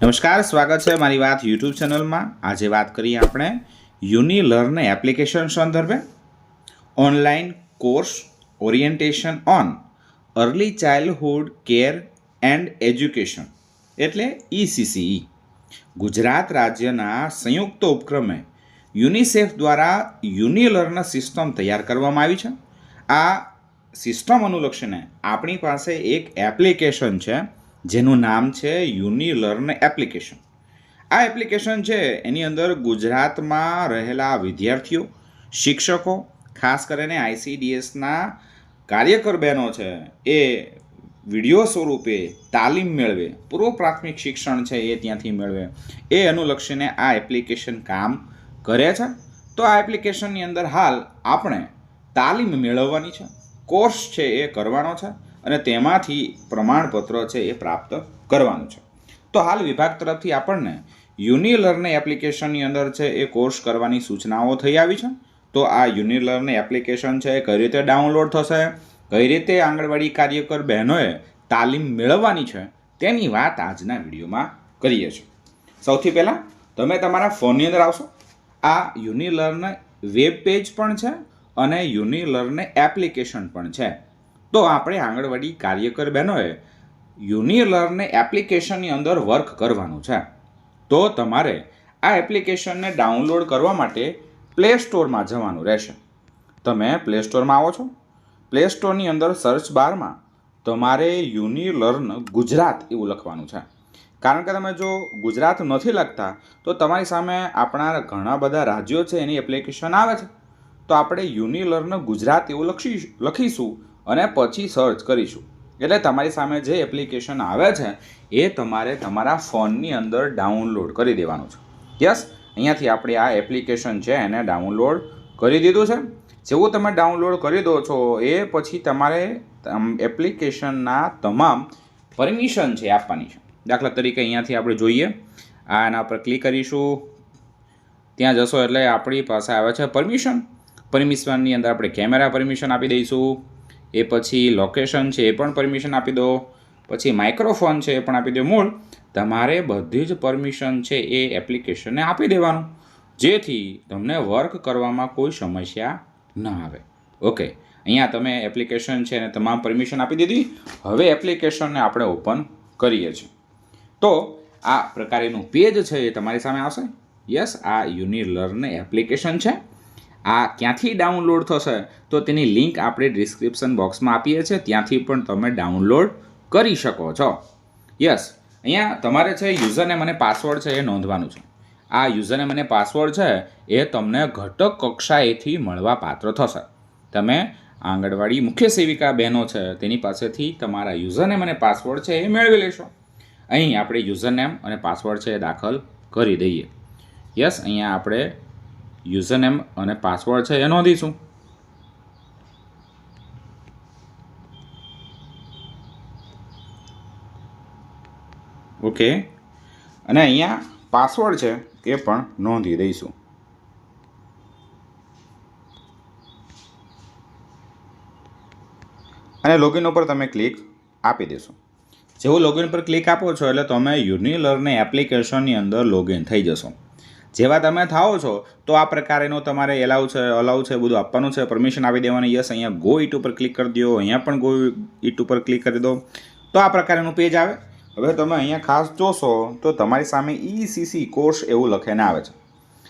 નમસ્કાર, સ્વાગત છે મારી વાત યુટ્યુબ ચેનલમાં. આજે વાત કરીએ આપણે યુનિલર્ન એપ્લિકેશન સંદર્ભે. Online course orientation on early childhood care and education, એટલે ઈસીસીઈ ગુજરાત રાજ્યના સંયુક્ત ઉપક્રમે યુનિસેફ દ્વારા યુનિલર્ન સિસ્ટમ તૈયાર કરવામાં આવી છે. આ સિસ્ટમ અનુલક્ષીને આપણી પાસે એક એપ્લિકેશન છે જેનું નામ છે યુનિલર્ન એપ્લિકેશન. આ એપ્લિકેશન છે, એની અંદર ગુજરાતમાં રહેલા વિદ્યાર્થીઓ, શિક્ષકો, ખાસ કરીને આઈસીડીએસના કાર્યકર બહેનો છે, એ વીડિયો સ્વરૂપે તાલીમ મેળવે, પૂર્વ પ્રાથમિક શિક્ષણ છે એ ત્યાંથી મેળવે. એ અનુલક્ષીને આ એપ્લિકેશન કામ કરે છે. તો આ એપ્લિકેશનની અંદર હાલ આપણે તાલીમ મેળવવાની છે, કોર્સ છે એ કરવાનો છે અને તેમાંથી પ્રમાણપત્ર છે એ પ્રાપ્ત કરવાનું છે. તો હાલ વિભાગ તરફથી આપણને યુનિલર્ન એપ્લિકેશનની અંદર છે એ કોર્સ કરવાની સૂચનાઓ થઈ આવી છે. તો આ યુનિલર્ન એપ્લિકેશન છે કઈ રીતે ડાઉનલોડ થશે, કઈ રીતે આંગણવાડી કાર્યકર બહેનોએ તાલીમ મેળવવાની છે તેની વાત આજના વિડીયોમાં કરીએ છીએ. સૌથી પહેલાં તમે તમારા ફોનની અંદર આવશો. આ યુનિલર્ન વેબ પેજ પણ છે અને યુનિલર્ન એપ્લિકેશન પણ છે. તો આપણે આંગણવાડી કાર્યકર બહેનોએ યુનિલર્ન એપ્લિકેશનની અંદર વર્ક કરવાનું છે. તો તમારે આ એપ્લિકેશનને ડાઉનલોડ કરવા માટે પ્લે સ્ટોરમાં જવાનું રહેશે. તમે પ્લે સ્ટોરમાં આવો છો. પ્લે સ્ટોરની અંદર સર્ચ બારમાં તમારે યુનિલર્ન ગુજરાત એવું લખવાનું છે. કારણ કે તમે જો ગુજરાત નથી લખતા, તો તમારી સામે આપણા ઘણા બધા રાજ્યો છે એની એપ્લિકેશન આવે છે. તો આપણે યુનિલર્ન ગુજરાત એવું લખી લખીશું અને પછી સર્ચ કરીશું. એટલે તમારી સામે જે એપ્લિકેશન આવે છે, એ તમારે તમારા ફોનની અંદર ડાઉનલોડ કરી દેવાનું છે. યસ અહીંયાથી આપણે આ એપ્લિકેશન છે, એને ડાઉનલોડ કરી દીધું છે. જેવું તમે ડાઉનલોડ કરી દો છો, એ પછી તમારે એપ્લિકેશનના તમામ પરમિશન છે આપવાની છે. દાખલા તરીકે અહીંયાથી આપણે જોઈએ, આ એના પર ક્લિક કરીશું. ત્યાં જશો એટલે આપણી પાસે આવે છે પરમિશન પરમિશનની અંદર આપણે કેમેરા પરમિશન આપી દઈશું. એ પછી લોકેશન છે એ પણ પરમિશન આપી દો. પછી માઇક્રોફોન છે એ પણ આપી દો. મૂળ તમારે બધી જ પરમિશન છે એ એપ્લિકેશનને આપી દેવાનું. જેથી તમને વર્ક કરવામાં કોઈ સમસ્યા ન આવે. ઓકે અહીંયા તમે એપ્લિકેશન છે એને તમામ પરમિશન આપી દીધી. હવે એપ્લિકેશનને આપણે ઓપન કરીએ છીએ. તો આ પ્રકારેનું પેજ છે એ તમારી સામે આવશે. યસ આ યુનિલર્ન એપ્લિકેશન છે. આ ક્યાંથી ડાઉનલોડ થશે તો તેની લિંક આપણે ડિસ્ક્રિપ્શન બોક્સમાં આપીએ છીએ. ત્યાંથી પણ તમે ડાઉનલોડ કરી શકો છો. યસ, અહીંયા તમારે છે યુઝરને મને પાસવર્ડ છે એ નોંધવાનું છે. આ યુઝરને મને પાસવર્ડ છે એ તમને ઘટક કક્ષાએથી મળવા પાત્ર થશે. તમે આંગણવાડી મુખ્ય સેવિકા બહેનો છે, તેની પાસેથી તમારા યુઝરને મને પાસવર્ડ છે એ મેળવી લેશો. અહીં આપણે યુઝરનેમ અને પાસવર્ડ છે એ દાખલ કરી દઈએ. યસ, અહીંયા આપણે યુઝરનેમ અને પાસવર્ડ છે, એ નોંધીશું. ઓકે અને અહીંયા પાસવર્ડ છે, એ પણ નોંધી દઈશું. અને લોગિન ઉપર તમે ક્લિક આપી દેશો. જેવું લોગિન પર ક્લિક આપો છો, એટલે તમે યુનિલર્ન એપ્લિકેશનની અંદર લોગિન થઈ જશો. જેવા તમે થાઓ છો, તો આ પ્રકારેનો તમારે એલાઉ છે અલાઉ છે, બધું આપવાનું છે. પરમિશન આપી દેવાની યસ અહીંયા ગો ઇટ ઉપર ક્લિક કરી દો, અહીંયા પણ ગો ઇટ ઉપર ક્લિક કરી દો. તો આ પ્રકારનું પેજ આવે. હવે તમે અહીંયા ખાસ જોશો, તો તમારી સામે ઈસીસી કોર્સ એવું લખીને આવે છે.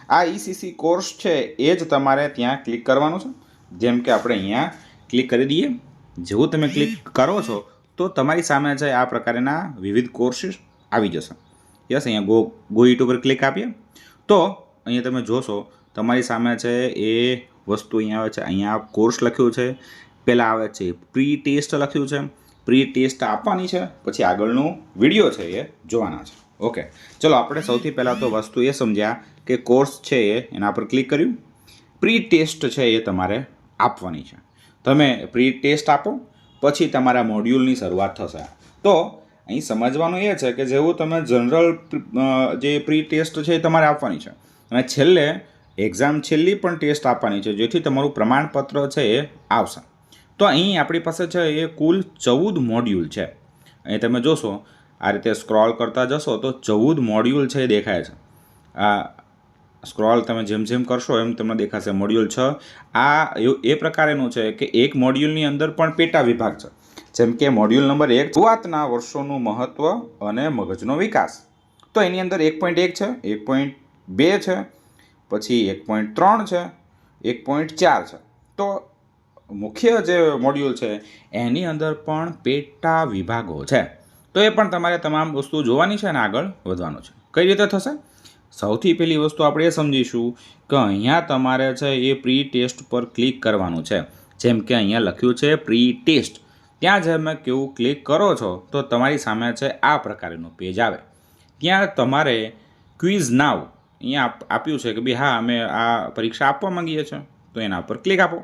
આ ઈસીસી કોર્સ છે, એ જ તમારે ત્યાં ક્લિક કરવાનું છે. જેમ કે આપણે અહીંયા ક્લિક કરી દઈએ. જેવું તમે ક્લિક કરો છો, તો તમારી સામે છે આ પ્રકારના વિવિધ કોર્સીસ આવી જશે. યસ અહીંયા ગો ગો ઇટ ઉપર ક્લિક આપીએ. તો અહીંયા તમે જોશો, તમારી સામે છે એ વસ્તુ અહીંયા આવે છે. અહીંયા કોર્સ લખ્યું છે. પહેલાં આવે છે પ્રી ટેસ્ટ લખ્યું છે. પ્રી ટેસ્ટ આપવાની છે. પછી આગળનું વીડિયો છે એ જોવાના છે. ઓકે ચલો, આપણે સૌથી પહેલાં તો વસ્તુ એ સમજ્યા કે કોર્સ છે એ, એના પર ક્લિક કર્યું. પ્રી ટેસ્ટ છે એ તમારે આપવાની છે. તમે પ્રી ટેસ્ટ આપો, પછી તમારા મોડ્યુલની શરૂઆત થશે. તો અહીં સમજવાનું એ છે કે જેવું તમે જનરલ જે પ્રી ટેસ્ટ છે એ તમારે આપવાની છે. અને છેલ્લે એક્ઝામ છેલ્લી પણ ટેસ્ટ આપવાની છે, જેથી તમારું પ્રમાણપત્ર છે એ આવશે. તો અહીં આપણી પાસે છે એ કુલ ચૌદ મોડ્યુલ છે. અહીં તમે જોશો, આ રીતે સ્ક્રોલ કરતા જશો તો ચૌદ મોડ્યુલ છે એ દેખાય છે. આ સ્ક્રોલ તમે જેમ જેમ કરશો એમ તમને દેખાશે મોડ્યુલ છ. આ એ- પ્રકારેનું છે કે એક મોડ્યુલની અંદર પણ પેટા વિભાગ છે. જેમ કે મોડ્યુલ નંબર એક, શરૂઆતના વર્ષોનું મહત્ત્વ અને મગજનો વિકાસ. તો એની અંદર એક પોઈન્ટ એક છે, એક પોઈન્ટ બે છે, પછી એક પોઈન્ટ ત્રણ છે, એક પોઈન્ટ ચાર છે. તો મુખ્ય જે મોડ્યુલ છે, એની અંદર પણ પેટા વિભાગો છે. તો એ પણ તમારે તમામ વસ્તુ જોવાની છે અને આગળ વધવાનું છે. કઈ રીતે થશે? સૌથી પહેલી વસ્તુ આપણે એ સમજીશું કે અહીંયા તમારે છે એ પ્રી ટેસ્ટ પર ક્લિક કરવાનું છે. જેમ કે અહીંયા લખ્યું છે પ્રી ટેસ્ટ ત્યાં તમે કેવું ક્લિક કરો છો, તો તમારી સામે છે આ પ્રકારનું પેજ આવે. ત્યાં તમારે ક્વિઝ નાવ અહીંયા આપ- આપ્યું છે કે ભાઈ હા, અમે આ પરીક્ષા આપવા માંગીએ છીએ, તો એના પર ક્લિક આપો.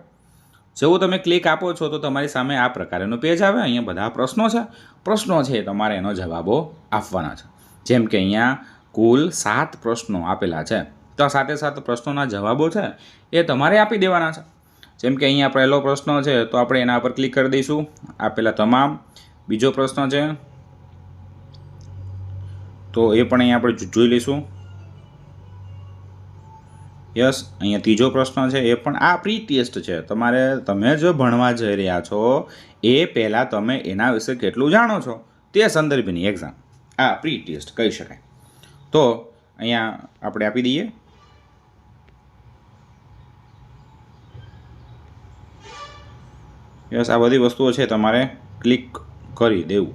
જેવું તમે ક્લિક આપો છો, તો તમારી સામે આ પ્રકારનું પેજ આવે. અહીંયા બધા પ્રશ્નો છે. પ્રશ્નો છે તમારે એનો જવાબો આપવાના છે. જેમ કે અહીંયા કુલ સાત પ્રશ્નો આપેલા છે. તો સાથે સાત પ્રશ્નોના જવાબો છે એ તમારે આપી દેવાના છે. જેમ કે અહીંયા પહેલો પ્રશ્ન છે, તો આપણે એના પર ક્લિક કરી દઈશું. આપેલા તમામ. બીજો પ્રશ્ન છે, તો એ પણ અહીંયા આપણે જોઈ લઈશું. યસ, અહીંયા ત્રીજો પ્રશ્ન છે, એ પણ આ પ્રી ટેસ્ટ છે. તમારે, તમે જો ભણવા જઈ રહ્યા છો, એ પહેલાં તમે એના વિશે કેટલું જાણો છો? તે સંદર્ભની એક્ઝામ આ પ્રી ટેસ્ટ કહી શકાય. તો અહીંયા આપણે આપી દઈએ. યસ આ બધી વસ્તુઓ છે, તમારે ક્લિક કરી દેવું.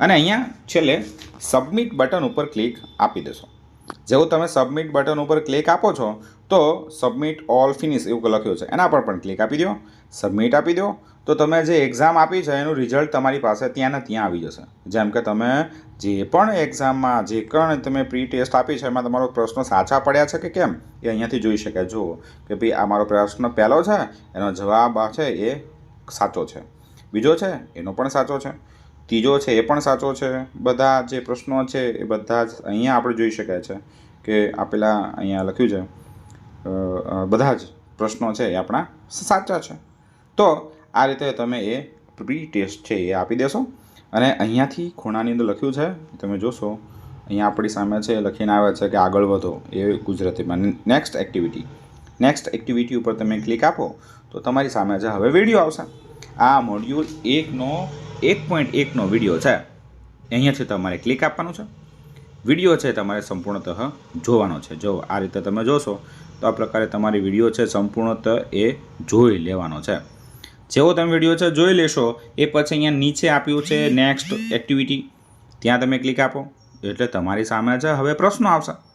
અને અહીંયા છેલ્લે સબમિટ બટન ઉપર ક્લિક આપી દેશો. જેવું તમે સબમિટ બટન ઉપર ક્લિક આપો છો, તો સબમિટ ઓલ ફિનિશ એવું લખ્યું છે. એના પર પણ ક્લિક આપી દો. સબમિટ આપી દો. તો તમે જે એક્ઝામ આપી છે, એનું રિઝલ્ટ તમારી પાસે ત્યાં ને ત્યાં આવી જશે. જેમ કે તમે જે પણ એક્ઝામમાં જે પણ તમે પ્રી ટેસ્ટ આપી છે, એમાં તમારો પ્રશ્ન સાચા પડ્યા છે કે કેમ? એ અહીંયાથી જોઈ શકાય. જુઓ કે ભાઈ આ મારો પ્રશ્ન પહેલો છે, એનો જવાબ છે એ સાચો છે. બીજો છે, એનો પણ સાચો છે. ત્રીજો છે, એ પણ સાચો છે. બધા જે પ્રશ્નો છે, એ બધા જ અહીંયા આપણે જોઈ શકાય છે કે આપેલા અહીંયા લખ્યું છે બધા જ પ્રશ્નો છે એ આપણા સાચા છે. તો આ રીતે તમે એ પ્રી ટેસ્ટ છે એ આપી દેશો. અને અહીંયાથી ખૂણાની અંદર લખ્યું છે, તમે જોશો, અહીંયા આપણી સામે છે લખીને આવે છે કે આગળ વધો, એ ગુજરાતીમાં. Next activity. નેક્સ્ટ એક્ટિવિટી ઉપર તમે ક્લિક આપો તો તમારી સામે છે હવે વીડિયો આવશે. આ મોડ્યુલ એકનો, એક પોઈન્ટ એકનો વીડિયો છે. અહીંયાથી તમારે ક્લિક આપવાનું છે. વીડિયો છે તમારે સંપૂર્ણતઃ જોવાનો છે. જો આ રીતે તમે જોશો, તો આ પ્રકારે તમારી વીડિયો છે સંપૂર્ણતઃ એ જોઈ લેવાનો છે. જેવો તમે વીડિયો છે જોઈ લેશો, એ પછી અહીંયા નીચે આપ્યું છે નેક્સ્ટ એક્ટિવિટી ત્યાં તમે ક્લિક આપો. એટલે તમારી સામે છે હવે પ્રશ્નો આવશે.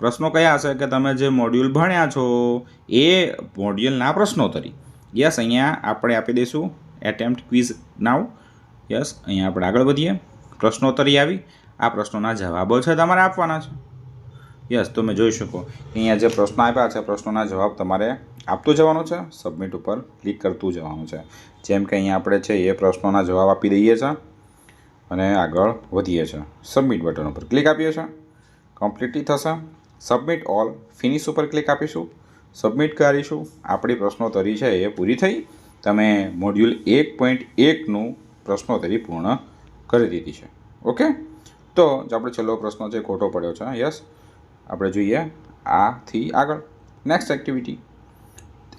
પ્રશ્નો કયા હશે કે તમે જે મોડ્યુલ ભણ્યા છો, એ મોડ્યુલના પ્રશ્નોત્તરી યસ અહીંયા આપણે આપી દઈશું એટેમ્પ્ટ ક્વિઝ નાવ યસ અહીંયા આપણે આગળ વધીએ. પ્રશ્નોત્તરી આવી. આ પ્રશ્નોના જવાબો છે તમારે આપવાના છે. યસ તમે જોઈ શકો. અહીંયા જે પ્રશ્નો આપ્યા છે, પ્રશ્નોના જવાબ તમારે આપતું જવાનો છે સબમિટ ઉપર ક્લિક કરતું જવાનું છે. જેમ કે અહીંયા આપણે છે એ પ્રશ્નોના જવાબ આપી દઈએ છીએ અને આગળ વધીએ છીએ સબમિટ બટન ઉપર ક્લિક આપીએ છીએ કમ્પ્લીટલી થશે. સબમિટ ઓલ ફિનિશ ઉપર ક્લિક આપીશું. સબમિટ કરીશું. આપણી પ્રશ્નોત્તરી છે એ પૂરી થઈ. તમે મોડ્યુલ એક પોઈન્ટ એકનું પ્રશ્નોત્તરી પૂર્ણ કરી દીધી છે. ઓકે તો જે આપણે છેલ્લો પ્રશ્ન છે ખોટો પડ્યો છે. યસ આપણે જોઈએ આથી આગળ. નેક્સ્ટ એક્ટિવિટી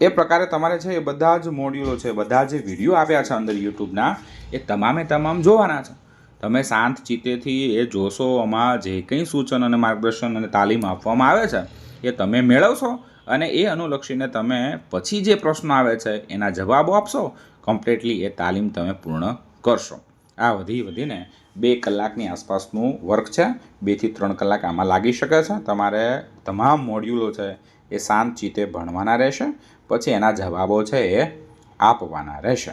એ પ્રકારે તમારે છે એ બધા જ મોડ્યુલો છે, બધા જે વીડિયો આવ્યા છે અંદર યુટ્યુબના એ તમામે તમામ જોવાના છે. તમે શાંત ચિત્તેથી એ જોશો, આમાં જે કંઈ સૂચન અને માર્ગદર્શન અને તાલીમ આપવામાં આવે છે, એ તમે મેળવશો અને એ અનુલક્ષીને તમે પછી જે પ્રશ્નો આવે છે, એના જવાબો આપશો. કમ્પ્લીટલી એ તાલીમ તમે પૂર્ણ કરશો. આ વધી વધીને બે કલાકની આસપાસનું વર્ક છે. બેથી ત્રણ કલાક આમાં લાગી શકે છે. તમારે તમામ મોડ્યુલો છે એ શાંત ચિત્તે ભણવાના રહેશે. પછી એના જવાબો છે એ આપવાના રહેશે.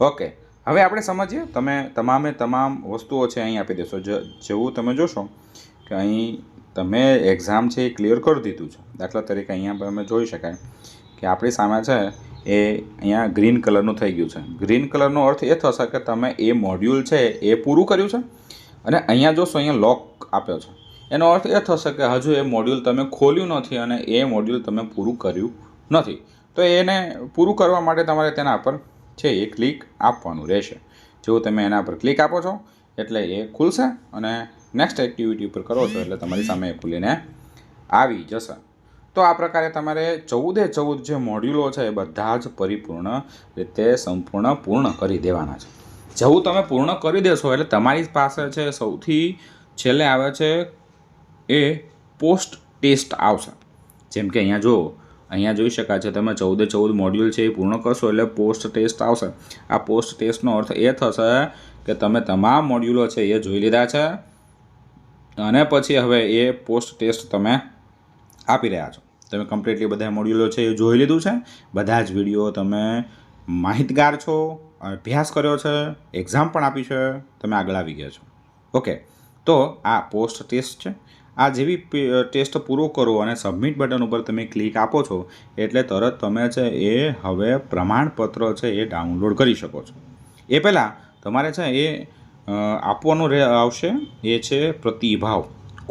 ઓકે હવે આપણે સમજીએ, તમે તમામે તમામ વસ્તુઓ છે અહીં આપી દેશો. જેવું તમે જોશો કે અહીં તમે એક્ઝામ છે એ ક્લિયર કરી દીધું છે. દાખલા તરીકે અહીંયા તમે જોઈ શકાય કે આપણી સામે છે એ અહીંયા ગ્રીન કલરનું થઈ ગયું છે. ગ્રીન કલરનો અર્થ એ થશે કે તમે એ મોડ્યુલ છે એ પૂરું કર્યું છે અને અહીંયા જોશો, અહીંયા લોક આપ્યો છે. એનો અર્થ એ થશે કે હજુ એ મોડ્યુલ તમે ખોલ્યું નથી અને એ મોડ્યુલ તમે પૂરું કર્યું નથી. તો એને પૂરું કરવા માટે તમારે તેના પર છે એ ક્લિક આપવાનું રહેશે. જો તમે એના પર ક્લિક આપો છો, એટલે એ ખુલશે અને નેક્સ્ટ એક્ટિવિટી ઉપર કરો છો, એટલે તમારી સામે એ ખુલીને આવી જશે. તો આ પ્રકારે તમારે ચૌદે ચૌદ જે મોડ્યુલો છે એ બધા જ પરિપૂર્ણ રીતે સંપૂર્ણ પૂર્ણ કરી દેવાના છે. જેવું તમે પૂર્ણ કરી દેશો, એટલે તમારી પાસે છે સૌથી છેલ્લે આવે છે એ પોસ્ટ ટેસ્ટ આવશે. જેમ કે અહીંયા જો અહીંયા જોઈ શકાય છે, તમે ચૌદે ચૌદ મોડ્યુલ છે એ પૂર્ણ કરશો એટલે પોસ્ટ ટેસ્ટ આવશે. આ પોસ્ટ ટેસ્ટનો અર્થ એ થશે કે તમે તમામ મોડ્યુલો છે એ જોઈ લીધા છે અને પછી હવે એ પોસ્ટ ટેસ્ટ તમે આપી રહ્યા છો. તમે કમ્પ્લીટલી બધા મોડ્યુલો છે એ જોઈ લીધું છે, બધા જ વીડિયો તમે માહિતગાર છો, અભ્યાસ કર્યો છે એક્ઝામ પણ આપી છે, તમે આગળ આવી ગયા છો. ઓકે તો આ પોસ્ટ ટેસ્ટ છે આ જેવી ટેસ્ટ પૂરો કરો અને સબમિટ બટન ઉપર તમે ક્લિક આપો છો, એટલે તરત તમે છે એ હવે પ્રમાણપત્ર છે એ ડાઉનલોડ કરી શકો છો. એ પહેલાં તમારે છે એ આપવાનું રહે આવશે, એ છે પ્રતિભાવ.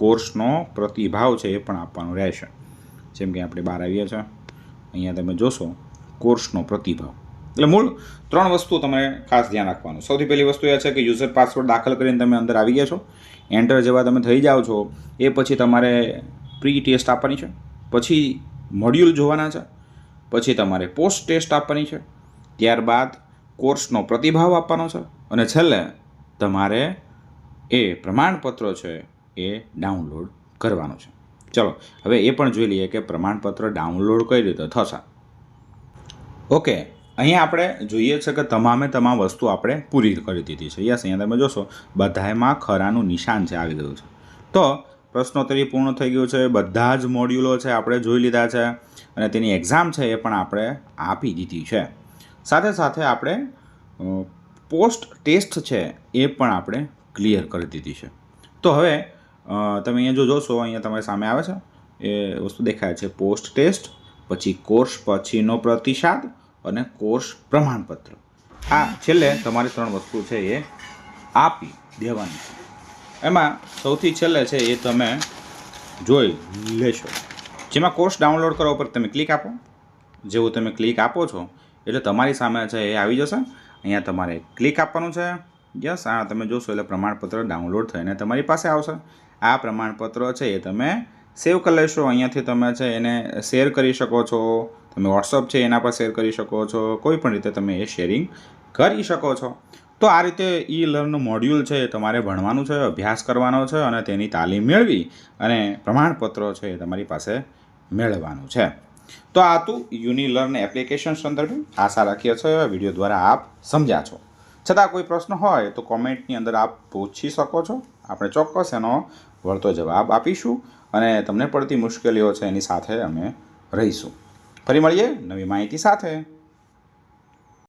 કોર્સનો પ્રતિભાવ છે એ પણ આપવાનો રહેશે. જેમ કે આપણે બહાર આવીએ છીએ અહીંયા તમે જોશો, કોર્સનો પ્રતિભાવ. એટલે મૂળ ત્રણ વસ્તુ તમારે ખાસ ધ્યાન રાખવાનું. સૌથી પહેલી વસ્તુ એ છે કે યુઝર પાસવર્ડ દાખલ કરીને તમે અંદર આવી ગયા છો. એન્ટર જેવા તમે થઈ જાઓ છો, એ પછી તમારે પ્રી ટેસ્ટ આપવાની છે. પછી મોડ્યુલ જોવાના છે. પછી તમારે પોસ્ટ ટેસ્ટ આપવાની છે. ત્યારબાદ કોર્સનો પ્રતિભાવ આપવાનો છે. અને છેલ્લે તમારે એ પ્રમાણપત્ર છે એ ડાઉનલોડ કરવાનું છે. ચલો, હવે એ પણ જોઈ લઈએ કે પ્રમાણપત્ર ડાઉનલોડ કઈ રીતે થશે. ઓકે અહીંયા આપણે જોઈએ છે કે તમામે તમામ વસ્તુ આપણે પૂરી કરી દીધી છે. યસ, અહીંયા તમે જોશો બધામાં ખરાનું નિશાન છે, આવી ગયું છે. તો પ્રશ્નોત્તરી પૂર્ણ થઈ ગયું છે, બધા જ મોડ્યુલો છે આપણે જોઈ લીધા છે અને તેની એક્ઝામ છે એ પણ આપણે આપી દીધી છે. સાથે સાથે આપણે પોસ્ટ ટેસ્ટ છે એ પણ આપણે ક્લિયર કરી દીધી છે. તો હવે તમે અહીંયા જો જોશો, અહીંયા તમારી સામે આવે છે. એ વસ્તુ દેખાય છે પોસ્ટ ટેસ્ટ પછી કોર્સ પછીનો પ્રતિસાદ અને કોર્સ પ્રમાણપત્ર. આ છેલ્લે તમારી ત્રણ વસ્તુ છે એ આપી દેવાની. છે એમાં સૌથી છેલ્લે છે એ તમે જોઈ લેશો. જેમાં કોર્સ ડાઉનલોડ કરવા ઉપર તમે ક્લિક આપો. જેવું તમે ક્લિક આપો છો, એટલે તમારી સામે છે એ આવી જશે. અહીંયા તમારે ક્લિક આપવાનું છે. યસ, આ તમે જોશો એટલે પ્રમાણપત્ર ડાઉનલોડ થઈને તમારી પાસે આવશે. આ પ્રમાણપત્ર છે એ તમે સેવ કરી લેશો. અહીંયાથી તમે છે એને શેર કરી શકો છો. તમે વોટ્સઅપ છે, એના પર શેર કરી શકો છો. કોઈ પણ રીતે તમે એ શેરિંગ કરી શકો છો. તો આ રીતે ઈ લર્ન મોડ્યુલ છે એ તમારે ભણવાનું છે, અભ્યાસ કરવાનો છે અને તેની તાલીમ મેળવી અને પ્રમાણપત્રો છે એ તમારી પાસે મેળવવાનું છે. તો આ હતું યુનિલર્ન એપ્લિકેશન સંદર્ભે આશા રાખીએ છીએ વીડિયો દ્વારા આપ સમજ્યા છો. છતાં કોઈ પ્રશ્ન હોય તો કોમેન્ટની અંદર આપ પૂછી શકો છો. આપણે ચોક્કસ એનો વળતો જવાબ આપીશું અને તમને પડતી મુશ્કેલીઓ છે એની સાથે અમે રહીશું. ફરી મળીએ નવી માહિતી સાથે.